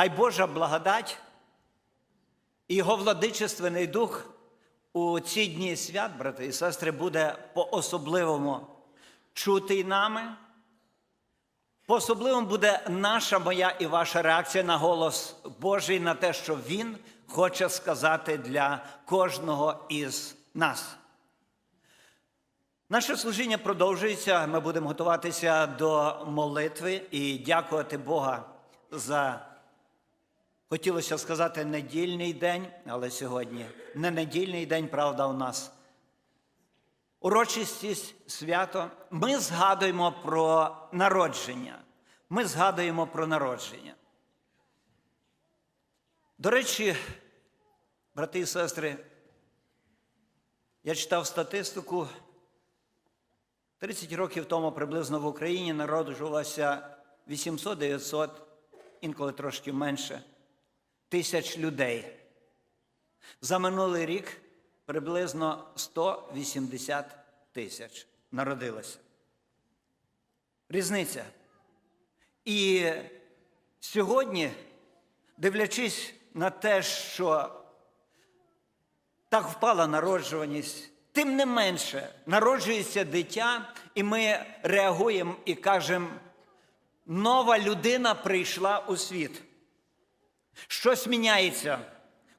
Хай Божа благодать і його владичественний дух у ці дні свят, брати і сестри, буде по-особливому чутий нами. По-особливому буде наша, моя і ваша реакція на голос Божий, на те, що Він хоче сказати для кожного із нас. Наше служіння продовжується. Ми будемо готуватися до молитви і дякувати Бога за, хотілося сказати, недільний день, але сьогодні не недільний день, правда, у нас. Урочистість свято. Ми згадуємо про народження. Ми згадуємо про народження. До речі, брати і сестри, я читав статистику. 30 років тому приблизно в Україні народжувалося 800-900, інколи трошки менше, тисяч людей. За минулий рік приблизно 180 тисяч народилося. Різниця. І сьогодні, дивлячись на те, що так впала народжуваність. Тим не менше, народжується дитя, і ми реагуємо і кажемо: нова людина прийшла у світ. Щось міняється.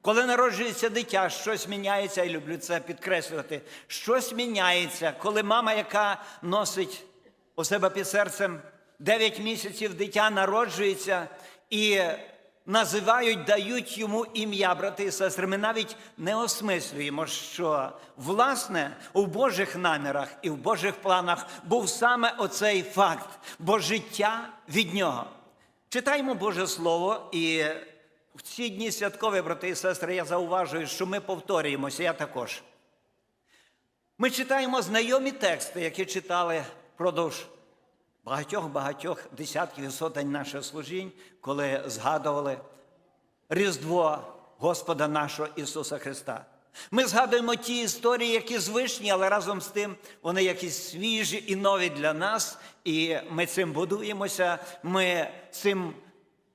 Коли народжується дитя, щось міняється, я люблю це підкреслювати. Щось міняється, коли мама, яка носить у себе під серцем 9 місяців дитя народжується і називають, дають йому ім'я, брати і сестри. Ми навіть не осмислюємо, що власне у Божих намірах і в Божих планах був саме оцей факт, бо життя від нього. Читаємо Боже Слово, і в ці дні святкові, брати і сестри, я зауважую, що ми повторюємося, я також. Ми читаємо знайомі тексти, які читали впродовж багатьох-багатьох десятків і сотень наших служінь, коли згадували Різдво Господа нашого Ісуса Христа. Ми згадуємо ті історії, які звичні, але разом з тим вони якісь свіжі і нові для нас, і ми цим будуємося, ми цим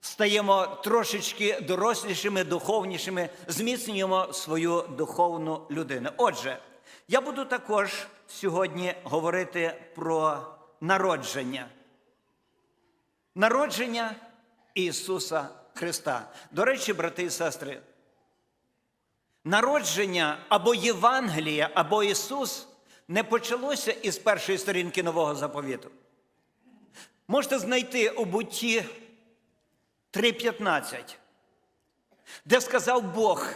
стаємо трошечки дорослішими, духовнішими, зміцнюємо свою духовну людину. Отже, я буду також сьогодні говорити про народження. Народження Ісуса Христа. До речі, брати і сестри, народження або Євангелія, або Ісус не почалося із першої сторінки Нового заповіту. Можете знайти у бутті 3.15, де сказав Бог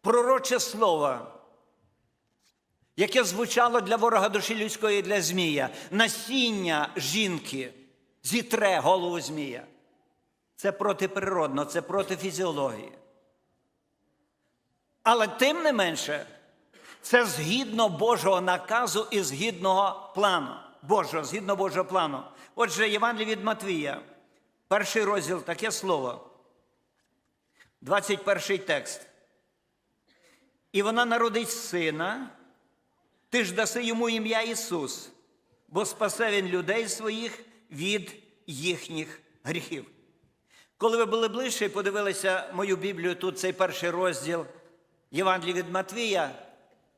пророче слово, яке звучало для ворога душі людської і для Змія. Насіння жінки зітре голову Змія. Це протиприродно, це проти фізіології. Але тим не менше, це згідно Божого наказу і згідного плану. Божого, згідно Божого плану. Отже, Євангелій від Матвія, перший розділ, таке слово, 21 текст. І вона народить сина, ти ж даси йому ім'я Ісус, бо спасе він людей своїх від їхніх гріхів. Коли ви були ближче і подивилися мою Біблію, тут цей перший розділ Євангелії від Матвія,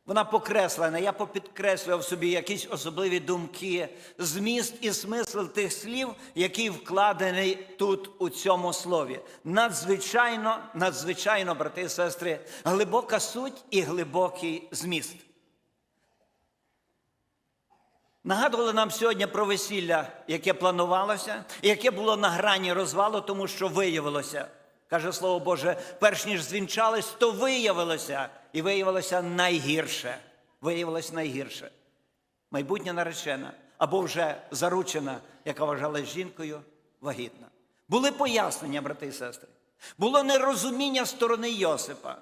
вона покреслена. Я попідкреслював собі якісь особливі думки, зміст і смисл тих слів, який вкладений тут у цьому слові. Надзвичайно, надзвичайно, брати і сестри, глибока суть і глибокий зміст. Нагадували нам сьогодні про весілля, яке планувалося, яке було на грані розвалу, тому що виявилося, каже Слово Боже, перш ніж звінчались, то виявилося, і виявилося найгірше. Виявилось найгірше. Майбутня наречена або вже заручена, яка вважалась жінкою, вагітна. Були пояснення, брати і сестри. Було нерозуміння сторони Йосипа.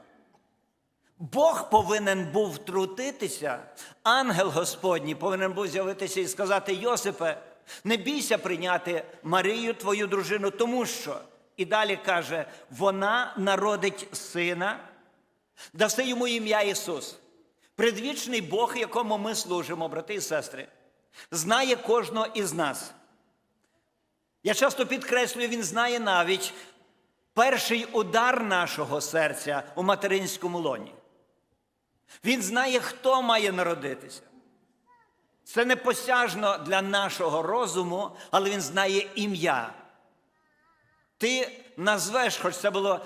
Бог повинен був втрутитися, ангел Господній повинен був з'явитися і сказати: Йосипе, не бійся прийняти Марію, твою дружину, тому що, і далі каже, вона народить сина, даси йому ім'я Ісус. Предвічний Бог, якому ми служимо, брати і сестри, знає кожного із нас. Я часто підкреслюю, він знає навіть перший удар нашого серця у материнському лоні. Він знає, хто має народитися. Це непосяжно для нашого розуму, але він знає ім'я. Ти назвеш, хоч це було,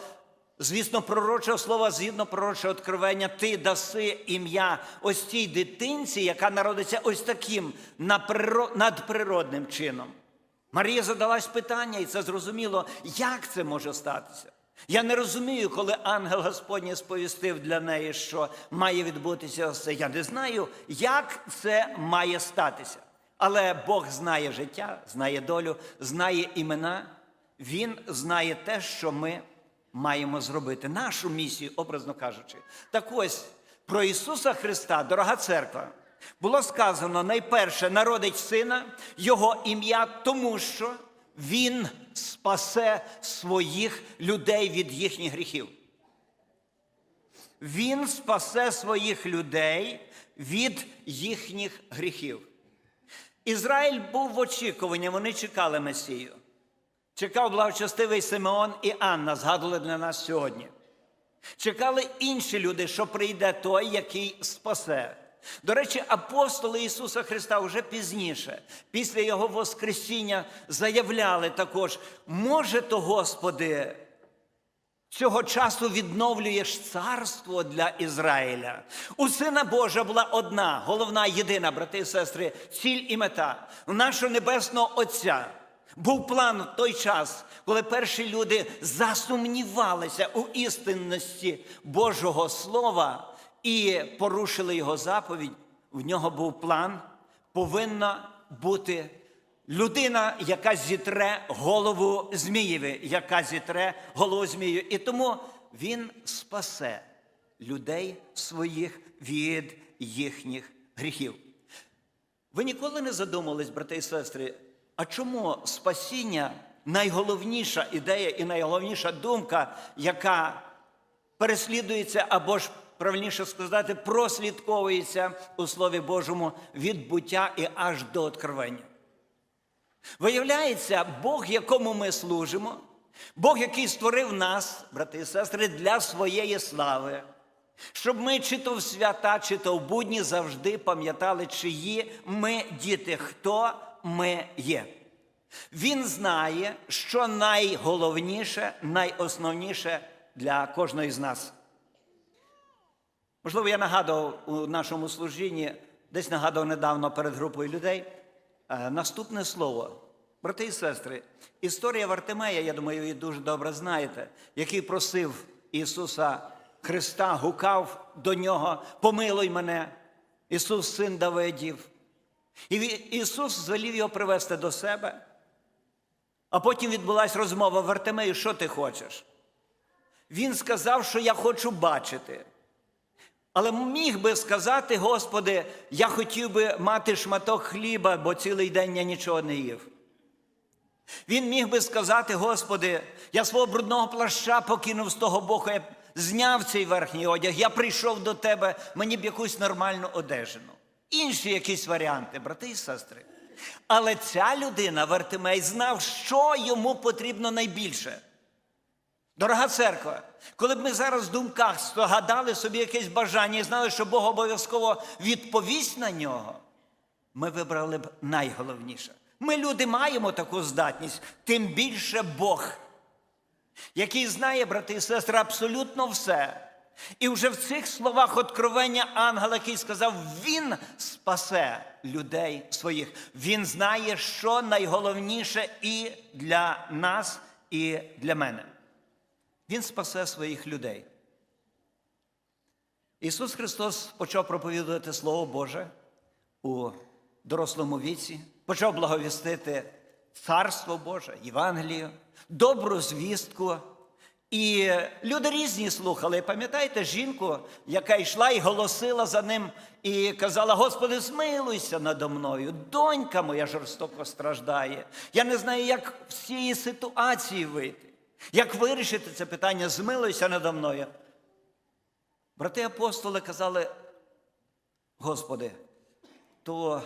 звісно, пророчого слова, згідно пророчого откровення, ти даси ім'я ось цій дитинці, яка народиться ось таким надприродним чином. Марія задалась питання, і це зрозуміло, як це може статися. Я не розумію, коли ангел Господній сповістив для неї, що має відбутися це. Я не знаю, як це має статися. Але Бог знає життя, знає долю, знає імена. Він знає те, що ми маємо зробити, нашу місію, образно кажучи. Так ось про Ісуса Христа, дорога церква, було сказано найперше народить сина, його ім'я, тому що Він спасе своїх людей від їхніх гріхів. Він спасе своїх людей від їхніх гріхів. Ізраїль був в очікуванні, вони чекали Месію. Чекав благочестивий Симеон і Анна, згадували для нас сьогодні. Чекали інші люди, що прийде той, який спасе. До речі, апостоли Ісуса Христа вже пізніше, після Його Воскресіння, заявляли також: може то, Господи, Цього часу відновлюєш царство для Ізраїля. У Сина Божа була одна, головна, єдина, брати і сестри, ціль і мета нашого небесного Отця. Був план в той час, коли перші люди засумнівалися у істинності Божого Слова і порушили його заповідь. В нього був план, повинна бути Людина, яка зітре голову Змієві, яка зітре голову Змію. І тому він спасе людей своїх від їхніх гріхів. Ви ніколи не задумались, брати і сестри, а чому спасіння найголовніша ідея і найголовніша думка, яка переслідується або ж правильніше сказати, прослідковується у Слові Божому від буття і аж до откровення? Виявляється, Бог, якому ми служимо, Бог, який створив нас, брати і сестри, для своєї слави, щоб ми чи то в свята, чи то в будні завжди пам'ятали, чиї ми діти, хто ми є. Він знає, що найголовніше, найосновніше для кожної з нас. Можливо, я нагадував у нашому служінні, десь нагадував недавно перед групою людей. Е, Наступне слово. Брати і сестри, історія Вартимея, я думаю, ви дуже добре знаєте, який просив Ісуса Христа, гукав до нього, помилуй мене, Ісус, син Давидів. І Ісус звелів його привести до себе. А потім відбулася розмова Вартимею, що ти хочеш? Він сказав, що я хочу бачити. Але міг би сказати, Господи, я хотів би мати шматок хліба, бо цілий день я нічого не їв. Він міг би сказати, Господи, я свого брудного плаща покинув з того боку, я зняв цей верхній одяг, я прийшов до тебе, мені б якусь нормальну одежину. Інші якісь варіанти, брати і сестри. Але ця людина, Вартимей, знав, що йому потрібно найбільше. Дорога церква, коли б ми зараз в думках здогадали собі якесь бажання і знали, що Бог обов'язково відповість на нього, ми вибрали б найголовніше. Ми, люди, маємо таку здатність, тим більше Бог, який знає, брати і сестри, абсолютно все. І вже в цих словах откровення ангела, який сказав, Він спасе людей своїх. Він знає, що найголовніше і для нас, і для мене. Він спасе своїх людей. Ісус Христос почав проповідувати Слово Боже у дорослому віці, почав благовістити Царство Боже, Євангелію, добру звістку. І люди різні слухали. Пам'ятаєте жінку, яка йшла і голосила за ним, і казала: Господи, змилуйся надо мною, донька моя жорстоко страждає. Я не знаю, як з цієї ситуації вийти. Як вирішити це питання, змилуйся надо мною. Брати апостоли казали, Господи, то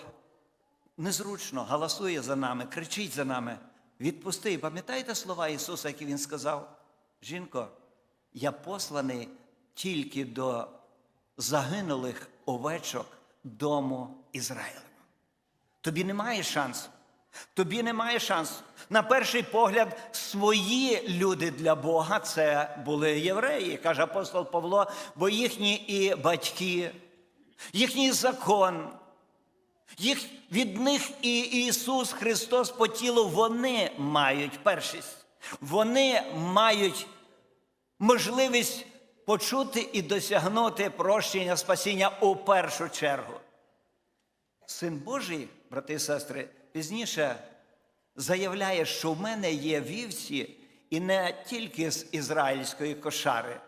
незручно галасує за нами, кричить за нами. Відпусти. Пам'ятаєте слова Ісуса, які Він сказав? Жінко, я посланий тільки до загинулих овечок дому Ізраїлевого. Тобі немає шансу. Тобі немає шансу. На перший погляд, свої люди для Бога це були євреї, каже апостол Павло, бо їхні і батьки, їхній закон, їх, від них і Ісус Христос по тілу, вони мають першість. Вони мають можливість почути і досягнути прощення спасіння у першу чергу. Син Божий, брати і сестри, пізніше заявляє, що в мене є вівці і не тільки з ізраїльської кошари.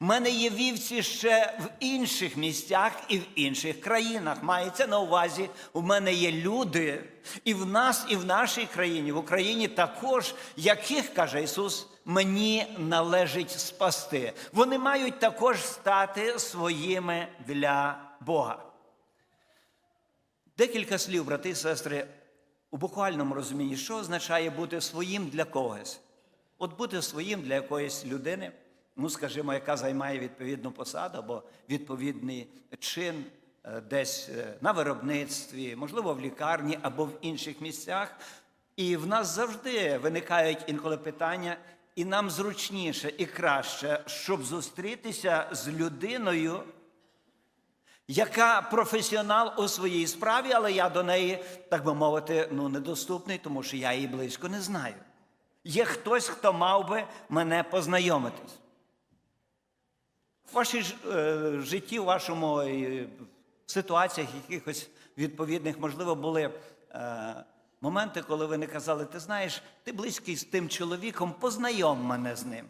В мене є вівці ще в інших місцях і в інших країнах. Мається на увазі, у мене є люди і в нас, і в нашій країні, в Україні також, яких, каже Ісус, мені належить спасти. Вони мають також стати своїми для Бога. Декілька слів, брати і сестри, у буквальному розумінні, що означає бути своїм для когось. От бути своїм для якоїсь людини, ну, скажімо, яка займає відповідну посаду або відповідний чин е, десь е, на виробництві, можливо, в лікарні або в інших місцях. І в нас завжди виникають інколи питання, і нам зручніше і краще, щоб зустрітися з людиною, яка професіонал у своїй справі, але я до неї, так би мовити, ну, недоступний, тому що я її близько не знаю. Є хтось, хто мав би мене познайомитись. В вашій е, житті, в вашому е, ситуаціях, якихось відповідних, можливо, були е, моменти, коли ви не казали, ти знаєш, ти близький з тим чоловіком, познайом мене з ним.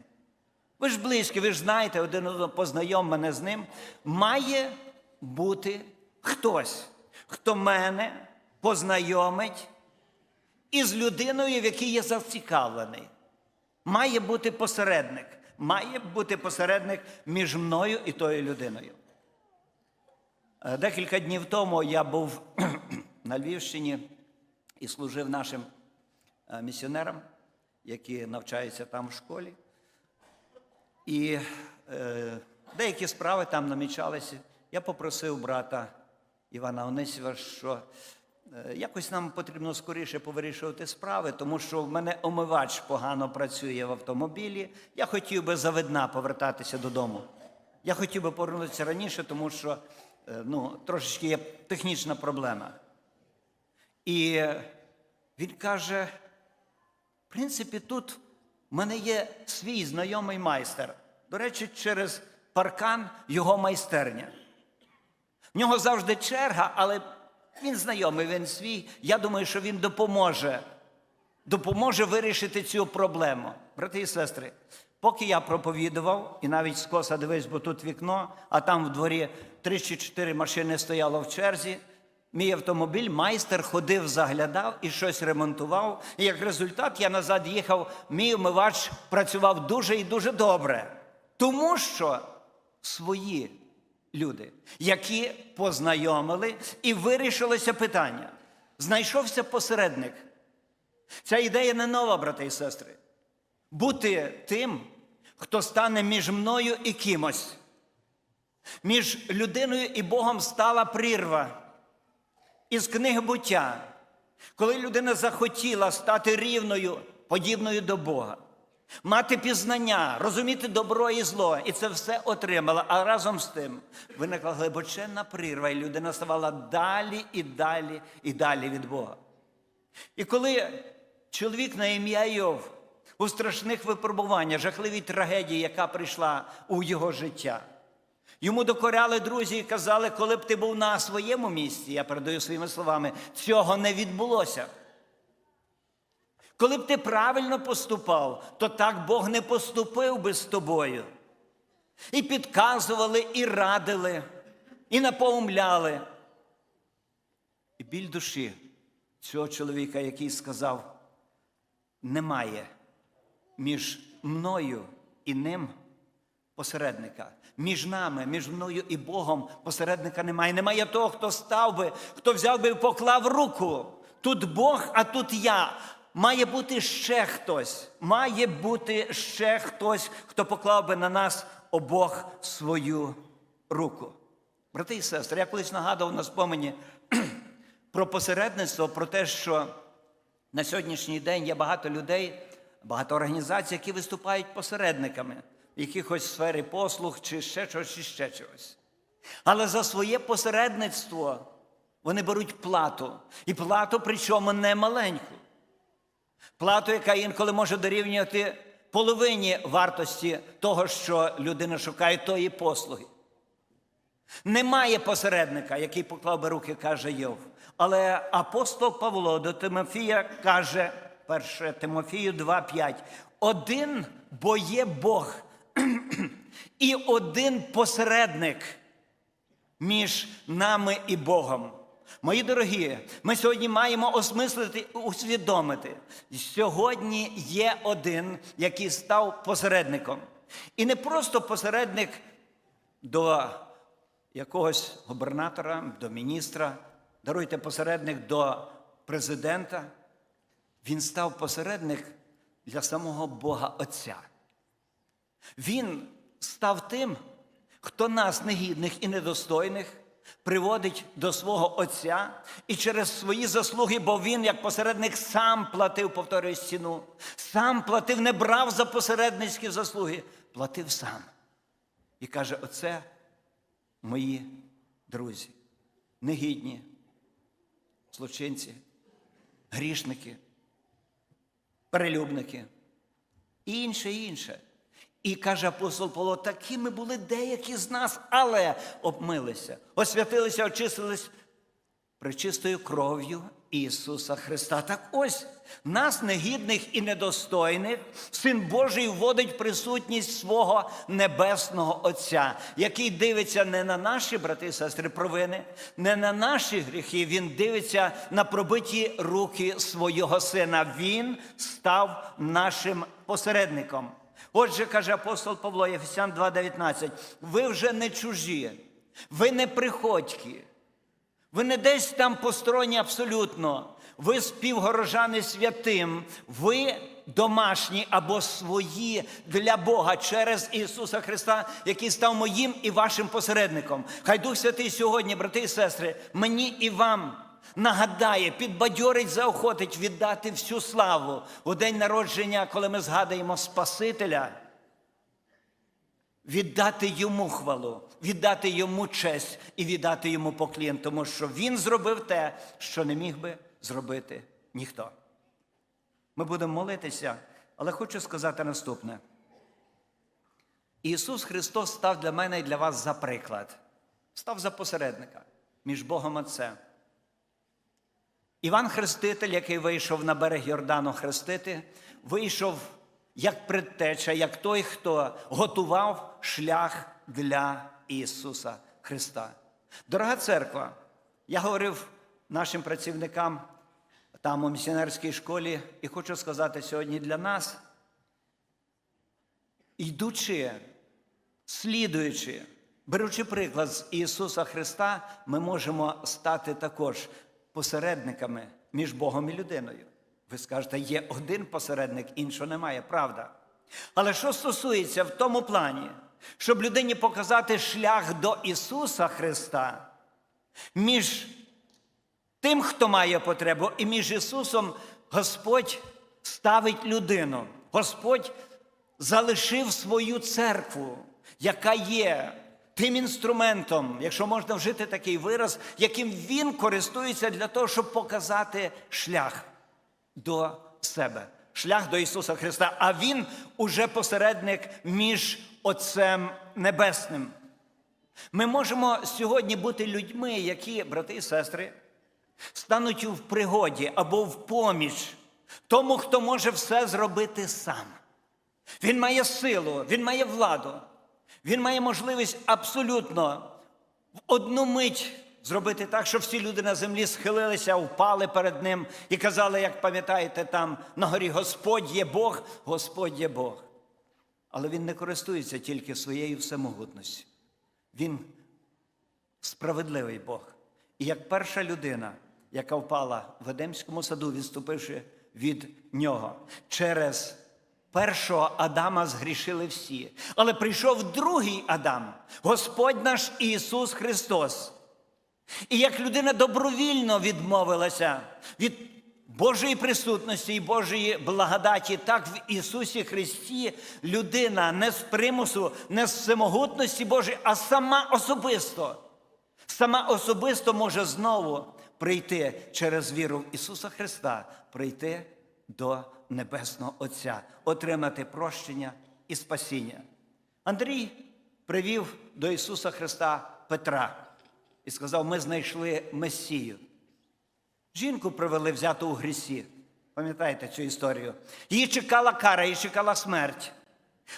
Ви ж близькі, ви ж знаєте, один одного познайом мене з ним. Має бути хтось, хто мене познайомить із людиною, в якій я зацікавлений. Має бути посередник. Має бути посередник між мною і тою людиною. Е, Декілька днів тому я був на Львівщині і служив нашим е, місіонерам, які навчаються там в школі. І е, деякі справи там намічалися. Я попросив брата Івана Онисєва, що якось нам потрібно скоріше повирішувати справи, тому що в мене омивач погано працює в автомобілі. Я хотів би завидна повертатися додому. Я хотів би повернутися раніше, тому що е, ну, трошечки є технічна проблема. І е, він каже: в принципі, тут в мене є свій знайомий майстер. До речі, через паркан його майстерня. В нього завжди черга, але він знайомий, він свій. Я думаю, що він допоможе. Допоможе вирішити цю проблему. Брати і сестри, поки я проповідував, і навіть скоса дивись, бо тут вікно, а там в дворі три чи чотири машини стояло в черзі. Мій автомобіль, майстер ходив, заглядав і щось ремонтував. І як результат я назад їхав, мій омивач працював дуже і дуже добре. Тому що свої люди, які познайомили і вирішилося питання. Знайшовся посередник. Ця ідея не нова, брати і сестри. Бути тим, хто стане між мною і кимось. Між людиною і Богом стала прірва із книги буття, коли людина захотіла стати рівною, подібною до Бога, мати пізнання, розуміти добро і зло, і це все отримала. А разом з тим виникла глибоченна прірва, і людина ставала далі і далі і далі від Бога. І коли чоловік на ім'я Йов у страшних випробуваннях, жахливій трагедії, яка прийшла у його життя, йому докоряли друзі і казали, коли б ти був на своєму місці, я передаю своїми словами, цього не відбулося. Коли б ти правильно поступав, то так Бог не поступив би з тобою. І підказували, і радили, і напоумляли. І біль душі цього чоловіка, який сказав, немає між мною і ним посередника. Між нами, між мною і Богом посередника немає. Немає того, хто став би, хто взяв би і поклав руку. Тут Бог, а тут я. Має бути ще хтось, має бути ще хтось, хто поклав би на нас обох свою руку. Брати і сестри, я колись нагадував на спомені про посередництво, про те, що на сьогоднішній день є багато людей, багато організацій, які виступають посередниками в якихось сфері послуг чи ще чогось, чи ще чогось. Але за своє посередництво вони беруть плату. І плату, причому не маленьку. Плату, яка інколи може дорівнювати половині вартості того, що людина шукає тої послуги. Немає посередника, який поклав би руки, каже Йов. Але апостол Павло до Тимофія каже, 1 Тимофію 2,5, один бо є Бог і один посередник між нами і Богом. Мої дорогі, ми сьогодні маємо осмислити, усвідомити. Сьогодні є один, який став посередником. І не просто посередник до якогось губернатора, до міністра, даруйте посередник до президента. Він став посередник для самого Бога Отця. Він став тим, хто нас, негідних і недостойних, приводить до свого Отця і через свої заслуги, бо він, як посередник, сам платив, повторюю стіну, сам платив, не брав за посередницькі заслуги, платив сам. І каже: Оце мої друзі, негідні, злочинці, грішники, перелюбники і інше, і інше. І каже апостол Павло, такими були деякі з нас, але обмилися, освятилися, очистились пречистою кров'ю Ісуса Христа. Так ось нас, негідних і недостойних, Син Божий вводить присутність свого небесного Отця, який дивиться не на наші брати і сестри провини, не на наші гріхи. Він дивиться на пробиті руки свого сина. Він став нашим посередником. Отже, каже апостол Павло, Єфесян 2,19, ви вже не чужі, ви не приходькі, ви не десь там посторонні абсолютно. Ви співгорожани святим, ви домашні або свої для Бога через Ісуса Христа, який став моїм і вашим посередником. Хай Дух Святий сьогодні, брати і сестри, мені і вам нагадає, підбадьорить, заохотить віддати всю славу у день народження, коли ми згадуємо Спасителя віддати йому хвалу, віддати йому честь і віддати йому поклін, тому що він зробив те, що не міг би зробити ніхто. Ми будемо молитися, але хочу сказати наступне. Ісус Христос став для мене і для вас за приклад, став за посередника між Богом Отцем. Іван Хреститель, який вийшов на берег Йордану хрестити, вийшов як предтеча, як той, хто готував шлях для Ісуса Христа. Дорога церква, я говорив нашим працівникам там у місіонерській школі, і хочу сказати сьогодні для нас, йдучи, слідуючи, беручи приклад з Ісуса Христа, ми можемо стати також посередниками між Богом і людиною. Ви скажете, є один посередник, іншого немає, правда. Але що стосується в тому плані, щоб людині показати шлях до Ісуса Христа, між тим, хто має потребу, і між Ісусом Господь ставить людину. Господь залишив свою церкву, яка є тим інструментом, якщо можна вжити такий вираз, яким він користується для того, щоб показати шлях до себе, шлях до Ісуса Христа. А Він уже посередник між Отцем Небесним. Ми можемо сьогодні бути людьми, які, брати і сестри, стануть в пригоді або в поміч тому, хто може все зробити сам. Він має силу, він має владу, він має можливість абсолютно в одну мить зробити так, щоб всі люди на землі схилилися, впали перед ним і казали, як пам'ятаєте, там на горі Господь є Бог, Господь є Бог. Але він не користується тільки своєю всемогутністю. Він справедливий Бог. І як перша людина, яка впала в Едемському саду, відступивши від нього. Через першого Адама згрішили всі. Але прийшов другий Адам, Господь наш Ісус Христос. І як людина добровільно відмовилася від Божої присутності і Божої благодаті, так в Ісусі Христі людина не з примусу, не з всемогутності Божої, а сама особисто, сама особисто може знову прийти через віру в Ісуса Христа, прийти до Небесного Отця, отримати прощення і спасіння. Андрій привів до Ісуса Христа Петра і сказав: ми знайшли Месію. Жінку привели взяту у грісі. Пам'ятаєте цю історію? Її чекала кара, її чекала смерть.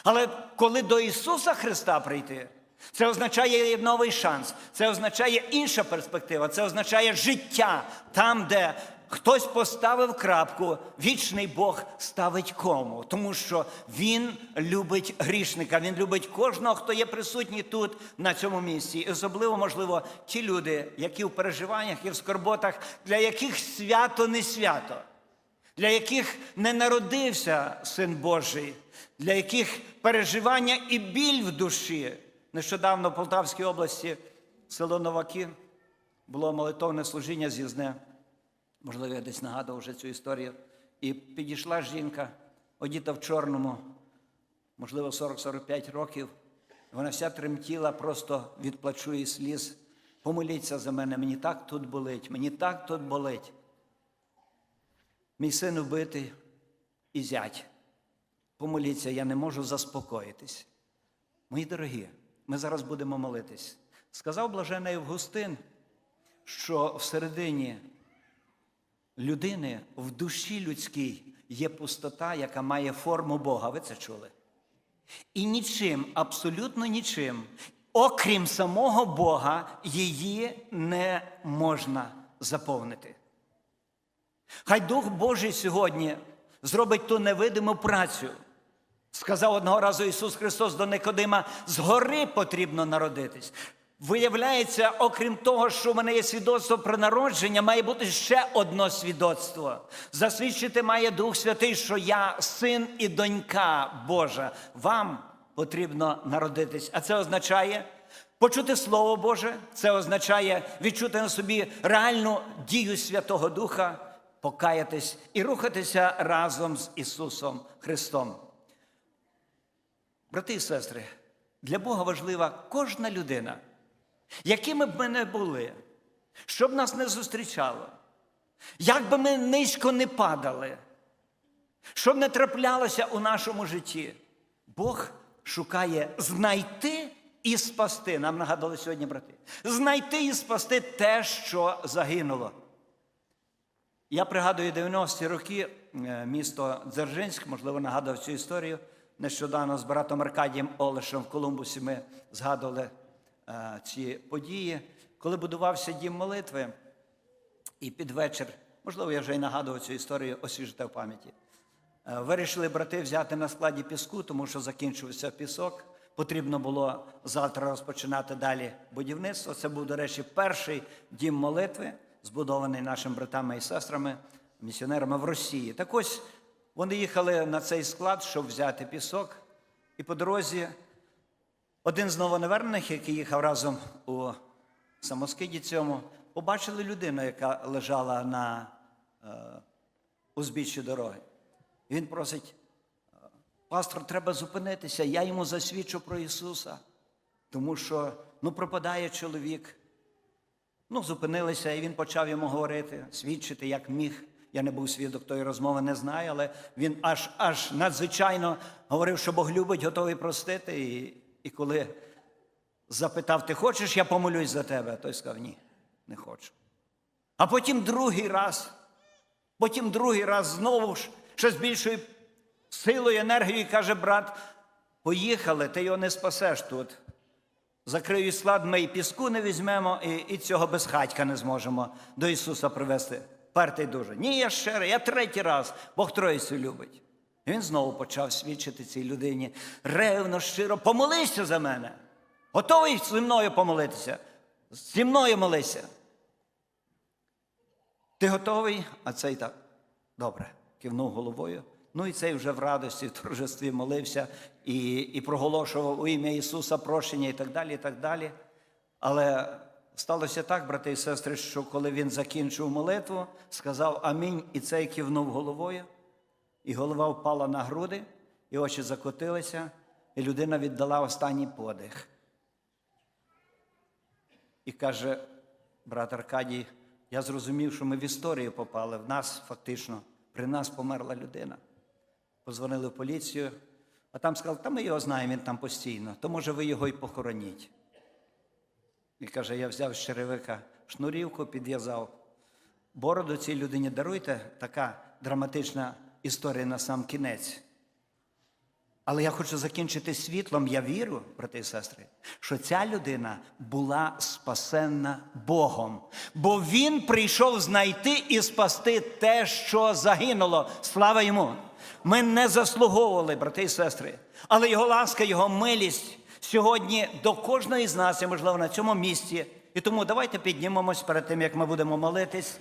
Але коли до Ісуса Христа прийти, це означає новий шанс, це означає інша перспектива, це означає життя там, де хтось поставив крапку, вічний Бог ставить кому. Тому що Він любить грішника, Він любить кожного, хто є присутній тут, на цьому місці. І особливо, можливо, ті люди, які в переживаннях і в скорботах, для яких свято не свято для яких не народився Син Божий, для яких переживання і біль в душі. Нещодавно в Полтавській області, село Новаки, було молитовне служіння з'їзне. Можливо, я десь нагадував вже цю історію. І підійшла жінка, одіта в чорному, можливо, 40-45 років. Вона вся тремтіла просто від плачу і сліз. Помоліться за мене, мені так тут болить, мені так тут болить. Мій син вбитий і зять. Помоліться, я не можу заспокоїтись. Мої дорогі, ми зараз будемо молитись. Сказав блажений Августин, що всередині людини, в душі людській є пустота, яка має форму Бога. Ви це чули? І нічим, абсолютно нічим, окрім самого Бога, її не можна заповнити. Хай Дух Божий сьогодні зробить ту невидиму працю. Сказав одного разу Ісус Христос до Никодима, згори потрібно народитись. Виявляється, окрім того, що в мене є свідоцтво про народження, має бути ще одно свідоцтво. Засвідчити має Дух Святий, що я син і донька Божа. Вам потрібно народитись. А це означає почути Слово Боже, це означає відчути на собі реальну дію Святого Духа покаятись і рухатися разом з Ісусом Христом. Брати і сестри, для Бога важлива кожна людина, якими б ми не були, що б нас не зустрічало, як би ми низько не падали, що б не траплялося у нашому житті, Бог шукає знайти і спасти. Нам нагадали сьогодні, брати, знайти і спасти те, що загинуло. Я пригадую 90-ті роки е, місто Дзержинськ, можливо, нагадав цю історію. Нещодавно з братом Аркадієм Олешем в Колумбусі ми згадували ці події, коли будувався дім молитви, і під вечір, можливо, я вже й нагадував цю історію, освіжити в пам'яті. Е, Вирішили брати взяти на складі піску, тому що закінчився пісок. Потрібно було завтра розпочинати далі будівництво. Це був, до речі, перший дім молитви збудований нашими братами і сестрами, місіонерами в Росії. Так ось вони їхали на цей склад, щоб взяти пісок, і по дорозі один з новонавернених, який їхав разом у самоскиді цьому, побачили людину, яка лежала на е, узбіччі дороги. Він просить, пастор, треба зупинитися, я йому засвідчу про Ісуса, тому що ну, пропадає чоловік. Ну, зупинилися, і він почав йому говорити, свідчити, як міг. Я не був свідок тої розмови, не знаю, але він аж аж надзвичайно говорив, що Бог любить, готовий простити. І, і коли запитав, ти хочеш, я помолюсь за тебе, той сказав, ні, не хочу. А потім другий раз, потім другий раз знову ж ще з більшою силою, енергією каже брат, поїхали, ти його не спасеш тут. Закрию склад, ми і піску не візьмемо, і, і цього безхатька не зможемо до Ісуса привести. Пертий дуже. Ні, я ще раз, я третій раз, Бог Троїцю любить. І він знову почав свідчити цій людині. Ревно, щиро, помолися за мене. Готовий зі мною помолитися? Зі мною молися. Ти готовий? А цей так. Добре. кивнув головою. Ну і цей вже в радості, в торжестві молився і, і проголошував у ім'я Ісуса прощення і так далі. і так далі. Але сталося так, брати і сестри, що коли він закінчив молитву, сказав Амінь, і цей кивнув головою, і голова впала на груди, і очі закотилися, і людина віддала останній подих. І каже, брат Аркадій, я зрозумів, що ми в історію попали. В нас фактично, при нас померла людина. Позвонили в поліцію, а там сказали, та ми його знаємо, він там постійно, то може ви його й похороніть. І каже, я взяв з черевика шнурівку, підв'язав. Бороду цій людині даруйте, така драматична історія на сам кінець. Але я хочу закінчити світлом. Я вірю, брати і сестри, що ця людина була спасенна Богом, бо він прийшов знайти і спасти те, що загинуло. Слава йому! Ми не заслуговували, брати і сестри, але його ласка, його милість сьогодні до кожної з нас, і можливо на цьому місці. І тому давайте піднімемось перед тим, як ми будемо молитись.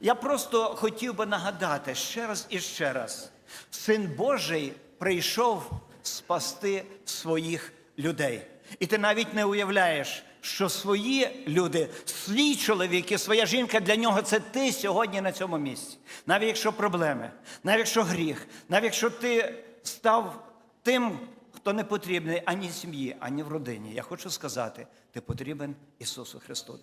Я просто хотів би нагадати ще раз і ще раз: Син Божий прийшов спасти своїх людей. І ти навіть не уявляєш, що свої люди, свій чоловік і своя жінка для нього це ти сьогодні на цьому місці. Навіть якщо проблеми, навіть якщо гріх, навіть якщо ти став тим, хто не потрібний ані сім'ї, ані в родині. Я хочу сказати, ти потрібен Ісусу Христу.